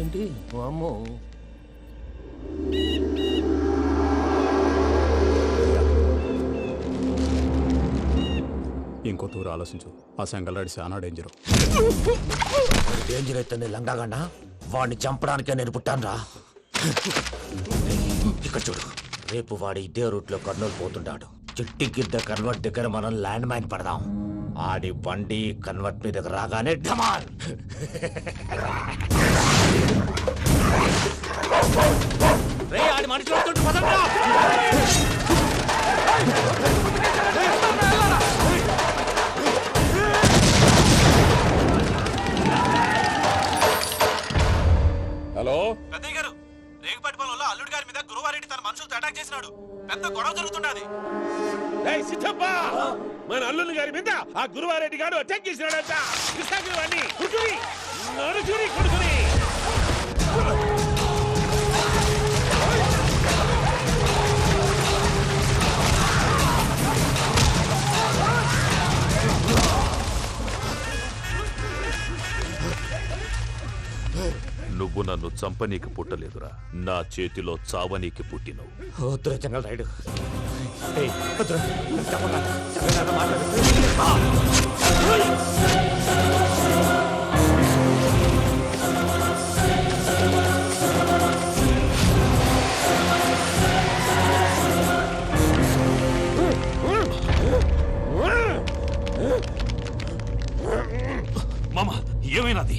ఏంటి అమ్మో ఇంకో తూరు ఆలోచించు. ఆ సంగల్రాడి చాలా డేంజర్ డేంజర్ అయితే లంగాగండ వాడిని చంపడానికే నేను పుట్టానురా. ఇక్కడ చూడు. రేపు వాడు ఇదే రూట్లో కర్నూలు పోతుంటాడు. చిట్టి గిద్ద కన్వర్ట్ దగ్గర మనం ల్యాండ్ మైన్ పడదాం. ఆడి బండి కన్వర్ట్ మీద రాగానే ఢమాల్! రే ఆడి వస్తుంటే పదండ్రా. హలో? పెద్దయ్య గారు రేగుపాటి పొలంలో అల్లుడి గారి మీద గురువారెడ్డి తన మనుషులతో అటాక్ చేసినాడు. పెద్ద గొడవ జరుగుతున్నది సిద్ధప్ప! మన అల్లుని గారి మీద ఆ గురువారెడ్డి గారు అటాక్ చేసినాడంట. కృష్ణాగిరి వాడిని కుడుకుని నరుచుని కొడుకుని. నువ్వు నన్ను చంపనీకి పుట్టలేదురా. నా చేతిలో చావనీకి పుట్టినవు. వద్దురా మామ ఏమైనాది?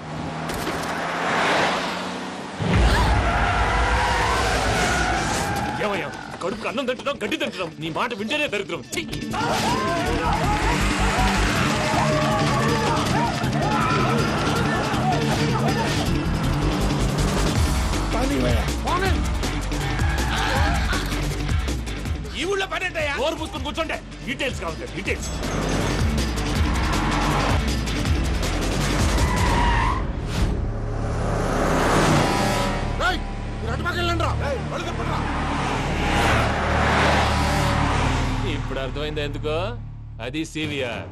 ఏమయ్యా? కడుపు అన్నం తింటున్నాం గడ్డి తింటున్నాం. నీ మాట వింటేనే దరిద్రం! ఈ ఊళ్ళో పనేటయ్యా నోరు పూసుకొని కూర్చోండి. డీటెయిల్స్ కావాలి డీటెయిల్స్ అర్థమైంది ఎందుకో? అది సివిఆర్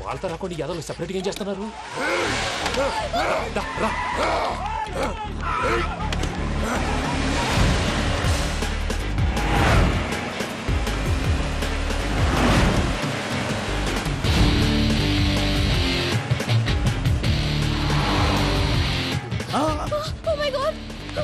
వాళ్ళతో రాకుండా యాదవ్ సెపరేట్గా ఏం చేస్తున్నారు? రా.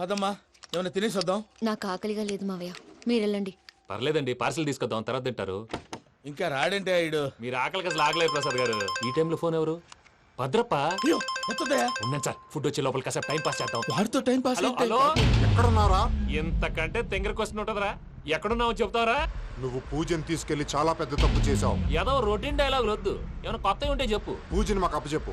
పదమ్మా ఏమైనా తినేసి వద్దాం. నాకు ఆకలిగా లేదు మావయ్య. మీరు వెళ్ళండి. పర్లేదండి పార్సిల్ తీసుకొద్దాం తర్వాత తింటారు. ఇంకా రాడంటే ఆయుడు. మీరు ఆకలికి అసలు ఆగలేదు ప్రసాద్ గారు. ఈ టైంలో ఫోన్ ఎవరు? భద్రప్ప? అయ్యో సార్ ఫుడ్ వచ్చే లోపల కాసేపు టైం పాస్ చేద్దాం. వాడితో టైం పాస్ హలో అయితే హలో? ఎక్కడున్నారా ఇంతకంటే తెంగర క్వశ్చన్ ఉంటుందిరా. ఎక్కడున్నావు చెప్తావరా. నువ్వు పూజని తీసుకెళ్ళి చాలా పెద్ద తప్పు చేశావు. ఏదో రొటీన్ డైలాగ్ వద్దు. ఏమైనా కొత్తవి ఉంటే చెప్పు. పూజని మాకు అప్పచెప్పు.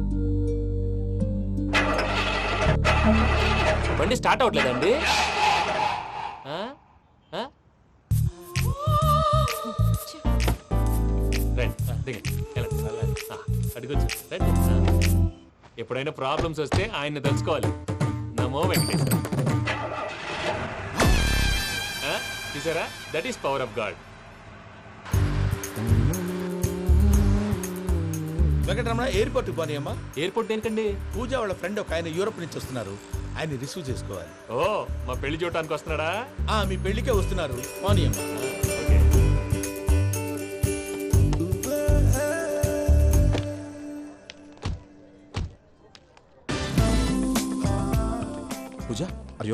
బండి స్టార్ట్. ఆ, అడుగొచ్చు. ఎప్పుడైనా ప్రాబ్లమ్స్ వస్తే ఆయన్ని తెలుసుకోవాలి. నమో వెంకటేశ్వర? చూసారా? That is power of God Venkataramana ఎయిర్పోర్ట్కి పోనీ అమ్మా ఎయిర్పోర్ట్ దేనికండి? పూజ వాళ్ళ ఫ్రెండ్ ఒక ఆయన యూరోప్ నుంచి వస్తున్నారు. ఆయన రిసీవ్ చేసుకోవాలి. ఓ మా పెళ్ళి చూడటానికి వస్తున్నాడా? ఆ మీ పెళ్ళికే వస్తున్నారు. పోనీ అమ్మా. ఓకే.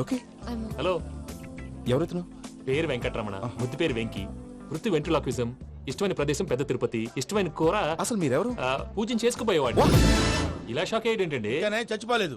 Okay I'm hello. ఎవరైతును? పేరు వెంకటరమణ ముద్దు పేరు వెంకి. వృత్తి వెంట్రులాక్విజం ఇష్టమైన ప్రదేశం పెద్ద తిరుపతి ఇష్టమైన కూర. అసలు మీరెవరు? ఆ, పూజను చేసుకుపోయేవాడు ఇలా షాక్ అయ్యేటండి కానీ చచ్చిపోలేదు.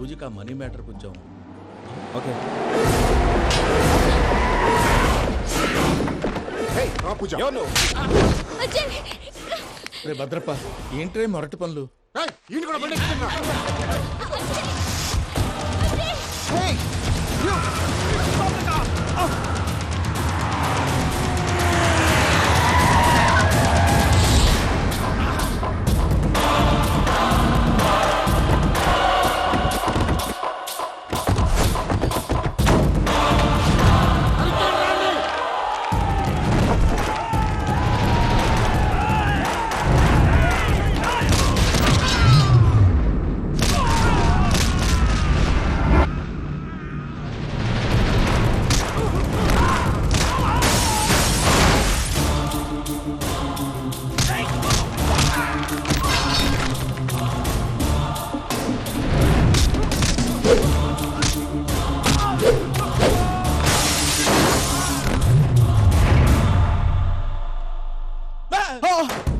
పూజకి ఆ మనీ మ్యాటర్ కొంచెం. ఓకే. రే భద్రప్ప ఏంటి మొరటి పనులు? Hey! You! Oh!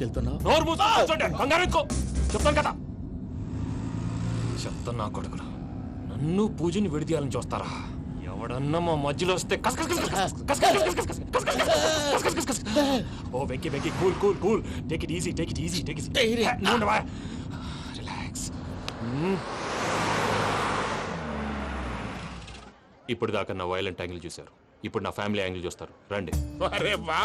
తీసుకెళ్తున్నావు నోరు మూసుకొని కూర్చోండి. కంగారు ఎక్కు. చెప్తాను కదా చెప్తాను నా కొడుకురా నన్ను పూజని విడిదీయాలని చూస్తారా ఎవడన్నా మా మధ్యలో వస్తే కస్ కస్ కస్ కస్ కస్ కస్ కస్ కస్ కస్ కస్ కస్ కస్ కస్ కస్ కస్ కస్ కస్. ఓ వెక్కి వెక్కి cool cool cool take it easy take it easy take it relax ఇప్పుడు దాకా నా వైలెంట్ యాంగిల్ చూశారు ఇప్పుడు నా ఫ్యామిలీ యాంగిల్ చూస్తారు రండి అరే వా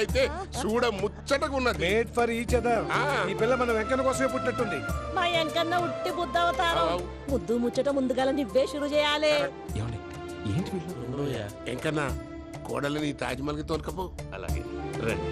అయితే చూడ ముచ్చ ముచ్చటగా ఉన్నది. మేడ్ ఫర్ ఈచ్ అదర్ ఈ పిల్ల మన వెంకన్న కోసమే పుట్టినట్టుంది. మా వెనకన్నా ఉట్టి బుద్ధవతారం ముద్దు ముచ్చట ముందుగాల నువ్వే షురు చేయాలి. ఏమండి? ఏంటి వీళ్ళు? ఎంకన్నా కోడలిని తాజ్మహల్కి తోలుకపో. అలాగే. రండి.